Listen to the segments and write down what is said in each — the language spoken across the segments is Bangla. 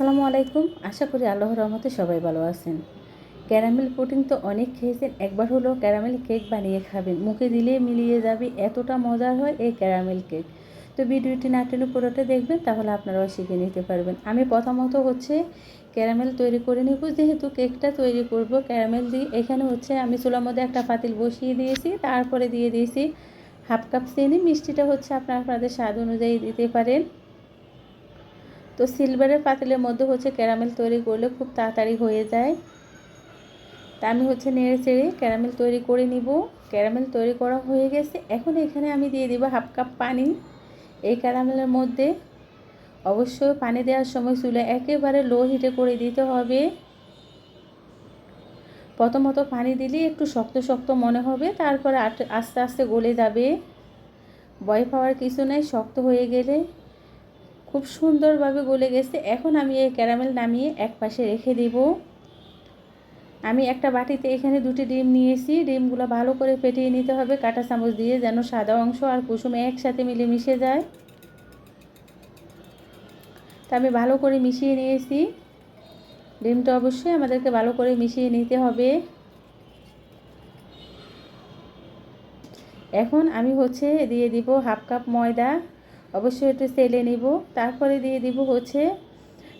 আসসালামু আলাইকুম। আশা করি আল্লাহর রহমতে সবাই ভালো আছেন। ক্যারামেল পুডিং তো অনেক খেয়েছেন। একবার হলো ক্যারামেল কেক বানিয়ে খাবেন। মুখে দিলে মিলিয়ে যাবে, এতটা মজার হয় এই ক্যারামেল কেক। তো ভিডিওটি না টেনে পুরোটা দেখবেন, তাহলে আপনারাও শিখে নিতে পারবেন। আমি প্রথমত হচ্ছে ক্যারামেল তৈরি করে নেব। যেহেতু কেকটা তৈরি করব, ক্যারামেল দিয়ে এখানে হচ্ছে আমি চুলার মধ্যে একটা পাতিল বসিয়ে দিয়েছি। তারপরে দিয়ে দিয়েছি হাফ কাপ চিনি। মিষ্টিটা হচ্ছে আপনারা আপনাদের স্বাদ অনুযায়ী দিতে পারেন। তো সিলভারের পাতিলের মধ্যে হচ্ছে ক্যারামেল তৈরি করলে খুব তাড়াতাড়ি হয়ে যায়। তা আমি হচ্ছে নেড়ে চেড়ে ক্যারামেল তৈরি করে নিব। ক্যারামেল তৈরি করা হয়ে গেছে। এখন এখানে আমি দিয়ে দিব হাফ কাপ পানি। এই ক্যারামেলের মধ্যে অবশ্যই পানি দেওয়ার সময় চুলে একেবারে লো হিটে করে দিতে হবে। প্রথমত পানি দিলে একটু শক্ত শক্ত মনে হবে, তারপরে আস্তে আস্তে গলে যাবে। বয় পাওয়ার কিছু নেই, শক্ত হয়ে গেলে খুব সুন্দরভাবে গলে গেছে। এখন আমি এই ক্যারামেল নামিয়ে এক পাশে রেখে দিব। আমি একটা বাটিতে এখানে দুটি ডিম নিয়েছি। ডিমগুলো ভালো করে ফেটিয়ে নিতে হবে। কাঁটা চামচ দিয়ে যেন সাদা অংশ আর কুসুম একসাথে মিলে মিশে যায়। তা আমি ভালো করে মিশিয়ে নিয়েছি। ডিমটা অবশ্যই আমাদেরকে ভালো করে মিশিয়ে নিতে হবে। এখন আমি হচ্ছে দিয়ে দিব হাফ কাপ ময়দা। অবশ্যই একটু সেলে নিব। তারপরে দিয়ে দিব হচ্ছে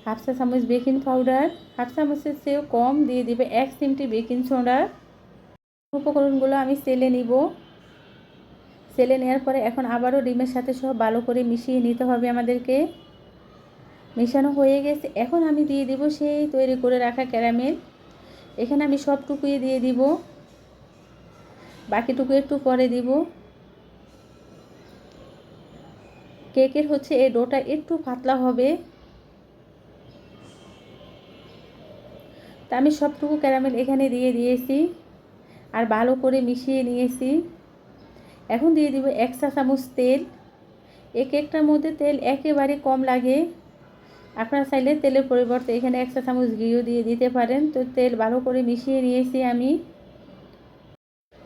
হাফ চা চামচ বেকিং পাউডার। হাফ চামচের চেয়েও কম দিয়ে দিবে এক চিমটি বেকিং সোডা। উপকরণগুলো আমি সেলে নিব। সেলে নেওয়ার পরে এখন আবারও ডিমের সাথে সব ভালো করে মিশিয়ে নিতে হবে আমাদেরকে। মেশানো হয়ে গেছে। এখন আমি দিয়ে দিব সেই তৈরি করে রাখা ক্যারামেল। এখানে আমি সবটুকুই দিয়ে দিব। বাকিটুকু একটু পরে দিব। কেকের হচ্ছে এই ডোটা একটু পাতলা হবে। তা আমি সবটুকু ক্যারামেল এখানে দিয়ে দিয়েছি আর ভালো করে মিশিয়ে নিয়েছি। এখন দিয়ে দিব এক চা চামচ তেল। এই কেকটার মধ্যে তেল একেবারে কম লাগে। আপনারা চাইলে তেলের পরিবর্তে এখানে এক চা চামচ ঘিও দিয়ে দিতে পারেন। তো তেল ভালো করে মিশিয়ে নিয়েছি আমি।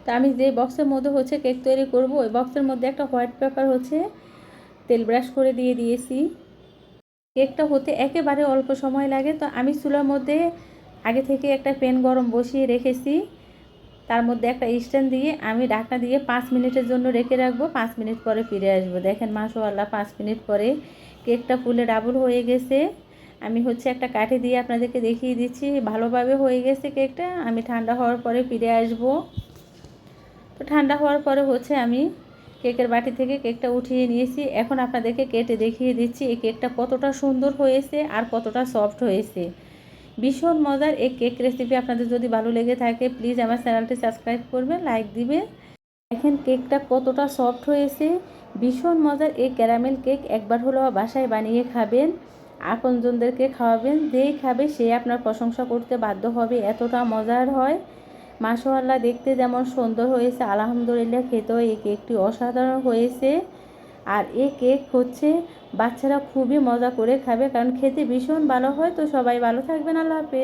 তা আমি যে বক্সের মধ্যে হচ্ছে কেক তৈরি করব, ওই বক্সের মধ্যে একটা হোয়াইট পেপার হচ্ছে তেল ব্রাশ করে দিয়ে দিয়েছি। কেকটা হতে একেবারে অল্প সময় লাগে, তো আমি চুলার মধ্যে আগে থেকে একটা প্যান গরম বসিয়ে রেখেছি। তার মধ্যে একটা স্ট্যান্ড দিয়ে আমি ঢাকনা দিয়ে পাঁচ মিনিটের জন্য রেখে রাখব। পাঁচ মিনিট পরে ফিরে আসব। দেখেন মাসোয়াল্লাহ পাঁচ মিনিট পরে কেকটা ফুলে ডাবল হয়ে গেছে। আমি হচ্ছে একটা কাঠি দিয়ে আপনাদেরকে দেখিয়ে দিচ্ছি। ভালোভাবে হয়ে গেছে কেকটা। আমি ঠান্ডা হওয়ার পরে ফিরে আসব। তো ঠান্ডা হওয়ার পরে হচ্ছে আমি কেকের বাটি থেকে কেকটা উঠিয়ে নিয়েছি। এখন আপনাদেরকে কেটে দেখিয়ে দিচ্ছি এই কেকটা কতটা সুন্দর হয়েছে আর কতটা সফট হয়েছে। ভীষণ মজার এই কেক রেসিপি আপনাদের যদি ভালো লেগে থাকে প্লিজ আমার চ্যানেলটি সাবস্ক্রাইব করবেন লাইক দিবে দেখেন কেকটা কতটা সফট হয়েছে। ভীষণ মজার এই ক্যারামেল কেক একবার হলো বাসায় বানিয়ে খাবেন, আপনজনদেরকে খাওয়াবেন, যেই খাবে সে আপনার প্রশংসা করতে বাধ্য হবে, এতটা মজার হয়। মাশাআল্লাহ, দেখতে যেমন সুন্দর হয়েছে, আলহামদুলিল্লাহ খেতেও এই কেকটি অসাধারণ হয়েছে। আর এই কেক হচ্ছে, বাচ্চারা খুবই মজা করে খাবে, কারণ খেতে ভীষণ ভালো হয়। তো সবাই ভালো থাকবেন, আল্লাহ হাফেজ।